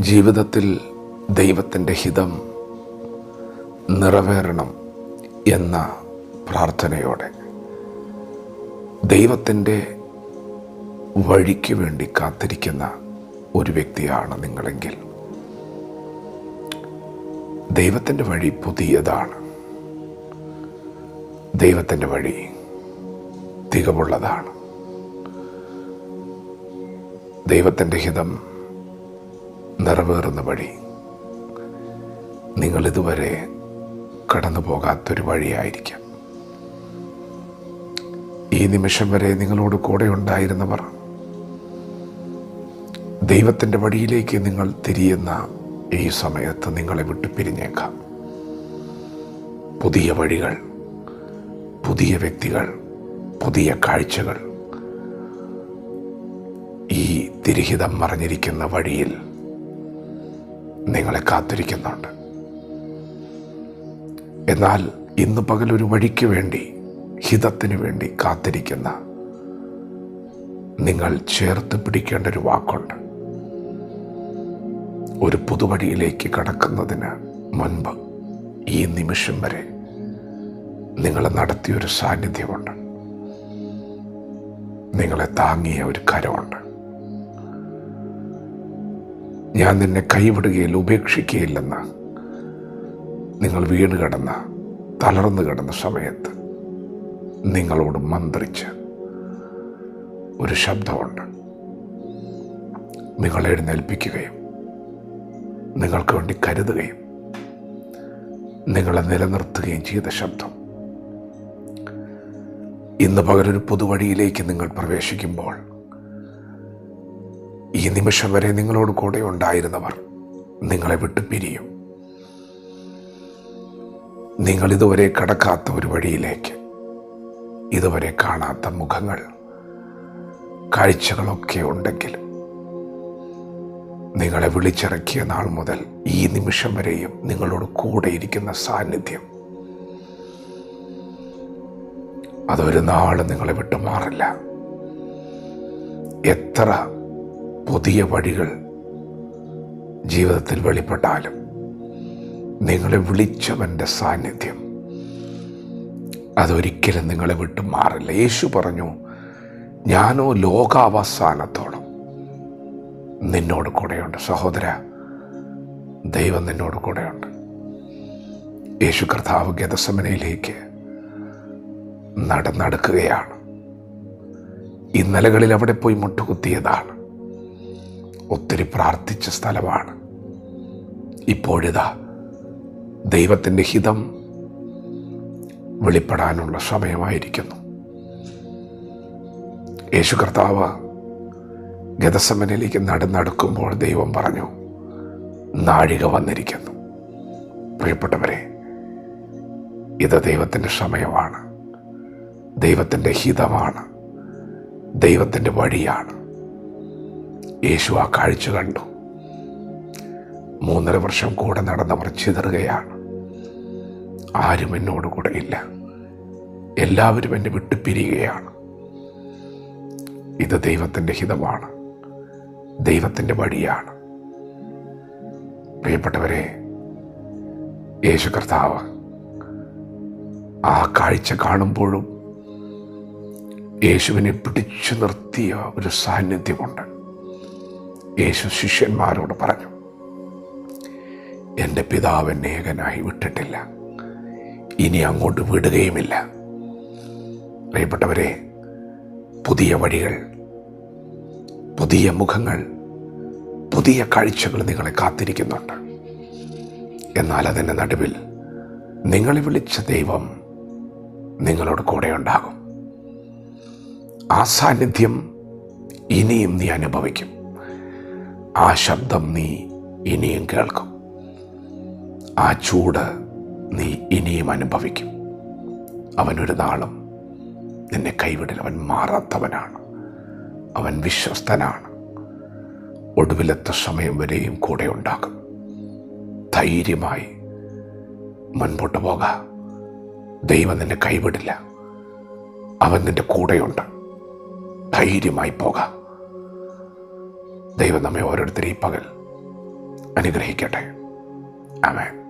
ജീവിതത്തിൽ ദൈവത്തിന്റെ ഹിതം നിറവേറണം എന്ന പ്രാർത്ഥനയോടെ ദൈവത്തിന്റെ വഴിക്ക് വേണ്ടി കാത്തിരിക്കുന്ന ഒരു വ്യക്തിയാണ് നിങ്ങളെങ്കിൽ. ദൈവത്തിന്റെ വഴി പുതിയതാണ്. ദൈവത്തിന്റെ വഴി തികവുള്ളതാണ്. ദൈവത്തിന്റെ ഹിതം നിറവേറുന്ന വഴി. നിങ്ങളിതുവരെ കടന്നു പോകാത്തൊരു വഴിയായിരിക്കാം. ഈ നിമിഷം വരെ നിങ്ങളോട് കൂടെ ഉണ്ടായിരുന്നവർ. ദൈവത്തിന്റെ വഴിയിലേക്ക് നിങ്ങൾ തിരിയുന്ന ഈ സമയത്ത് നിങ്ങളെ വിട്ടു പിരിഞ്ഞേക്കാം. പുതിയ വഴികൾ പുതിയ വ്യക്തികൾ പുതിയ കാഴ്ചകൾ. ഈ തിരിഹിതം മറിഞ്ഞിരിക്കുന്ന വഴിയിൽ നിങ്ങളെ കാത്തിരിക്കുന്നുണ്ട്. എന്നാൽ ഇന്ന് പകൽ ഒരു വഴിക്ക് വേണ്ടി ഹിതത്തിന് വേണ്ടി കാത്തിരിക്കുന്ന നിങ്ങൾ ചേർത്ത് പിടിക്കേണ്ട ഒരു വാക്കുണ്ട്. ഒരു പുതുവഴിയിലേക്ക് കടക്കുന്നതിന് മുൻപ് ഈ നിമിഷം വരെ നിങ്ങളെ നടത്തിയൊരു സാന്നിധ്യമുണ്ട്. നിങ്ങളെ താങ്ങിയ ഒരു കരമുണ്ട്. ഞാൻ നിന്നെ കൈവിടുകയില്ല ഉപേക്ഷിക്കുകയില്ലെന്ന്. നിങ്ങൾ വീണ് കിടന്ന തളർന്നു കിടന്ന സമയത്ത് നിങ്ങളോട് മന്ത്രിച്ച് ഒരു ശബ്ദമുണ്ട്. നിങ്ങൾ എഴുന്നേൽപ്പിക്കുകയും നിങ്ങൾക്ക് വേണ്ടി കരുതുകയും നിങ്ങളെ നിലനിർത്തുകയും ചെയ്ത ശബ്ദം. ഇന്ന് പകരൊരു പുതുവഴിയിലേക്ക് നിങ്ങൾ പ്രവേശിക്കുമ്പോൾ ഈ നിമിഷം വരെ നിങ്ങളോട് കൂടെ ഉണ്ടായിരുന്നവർ നിങ്ങളെ വിട്ട് പിരിയും. നിങ്ങൾ ഇതുവരെ കടക്കാത്ത ഒരു വഴിയിലേക്ക് ഇതുവരെ കാണാത്ത മുഖങ്ങൾ കാഴ്ചകളൊക്കെ ഉണ്ടെങ്കിൽ നിങ്ങളെ വിളിച്ചിറക്കിയ നാൾ മുതൽ ഈ നിമിഷം വരെയും നിങ്ങളോട് കൂടെ ഇരിക്കുന്ന സാന്നിധ്യം. അതൊരു നാൾ നിങ്ങളെ വിട്ടുമാറില്ല എത്ര പുതിയ വഴികൾ ജീവിതത്തിൽ വെളിപ്പെട്ടാലും നിങ്ങളെ വിളിച്ചവന്റെ സാന്നിധ്യം അതൊരിക്കലും നിങ്ങളെ വിട്ട് മാറില്ല. യേശു പറഞ്ഞു ഞാനോ ലോകാവസാനത്തോളം നിന്നോട് കൂടെയുണ്ട്. സഹോദര ദൈവം നിന്നോട് കൂടെയുണ്ട്. യേശു കർത്താവ് ഗതസമനയിലേക്ക് നടന്നടക്കുകയാണ്. ഇന്നലകളിൽ അവിടെ പോയി മുട്ടുകുത്തിയതാണ്. ഒത്തിരി പ്രാർത്ഥിച്ച സ്ഥലമാണ്. ഇപ്പോഴിതാ ദൈവത്തിന്റെ ഹിതം വെളിപ്പെടാനുള്ള സമയമായിരിക്കുന്നു. യേശു കർത്താവ് ഗതസമനിലേക്ക് നടന്നടുക്കുമ്പോൾ ദൈവം പറഞ്ഞു നാഴിക വന്നിരിക്കുന്നു. പ്രിയപ്പെട്ടവരെ ഇത് ദൈവത്തിന്റെ സമയമാണ്. ദൈവത്തിന്റെ ഹിതമാണ്. ദൈവത്തിന്റെ വഴിയാണ്. യേശു ആ കാഴ്ച കണ്ടു. മൂന്നര വർഷം കൂടെ നടന്നവർ ചിതറുകയാണ്. ആരും എന്നോട് കൂടെ ഇല്ല. എല്ലാവരും എന്നെ വിട്ടു പിരിയുകയാണ്. ഇത് ദൈവത്തിന്റെ ഹിതമാണ്. ദൈവത്തിന്റെ വഴിയാണ്. പ്രിയപ്പെട്ടവരെ യേശു കർത്താവ് ആ കാഴ്ച കാണുമ്പോഴും യേശുവിനെ പിടിച്ചു നിർത്തിയ ഒരു സാന്നിധ്യമുണ്ട്. യേശു ശിഷ്യന്മാരോട് പറഞ്ഞു എന്റെ പിതാവ് എന്നെ ഏകനായി വിട്ടിട്ടില്ല. ഇനി അങ്ങോട്ട് വിടുകയുമില്ല. പ്രിയപ്പെട്ടവരെ പുതിയ വഴികൾ പുതിയ മുഖങ്ങൾ പുതിയ കാഴ്ചകൾ നിങ്ങളെ കാത്തിരിക്കുന്നുണ്ട്. എന്നാൽ അതിന്റെ നടുവിൽ നിങ്ങളെ വിളിച്ച ദൈവം നിങ്ങളോട് കൂടെ ഉണ്ടാകും. ആ സാന്നിധ്യം ഇനിയും നീ അനുഭവിക്കും. ആ ശബ്ദം നീ ഇനിയും കേൾക്കും. ആ ചൂട് നീ ഇനിയും അനുഭവിക്കും. അവനൊരു നാളും നിന്നെ കൈവിടില്ല അവൻ മാറാത്തവനാണ്. അവൻ വിശ്വസ്തനാണ്. ഒടുവിലത്തെ സമയം വരെയും കൂടെ ഉണ്ടാകും. ധൈര്യമായി മുൻപോട്ട് പോകുക ദൈവം നിന്നെ കൈവിടില്ല. അവൻ നിന്റെ കൂടെയുണ്ട്. ധൈര്യമായി പോക. ദൈവം നമ്മെ ഓരോരുത്തരെയും പകൽ അനുഗ്രഹിക്കട്ടെ. ആമേൻ.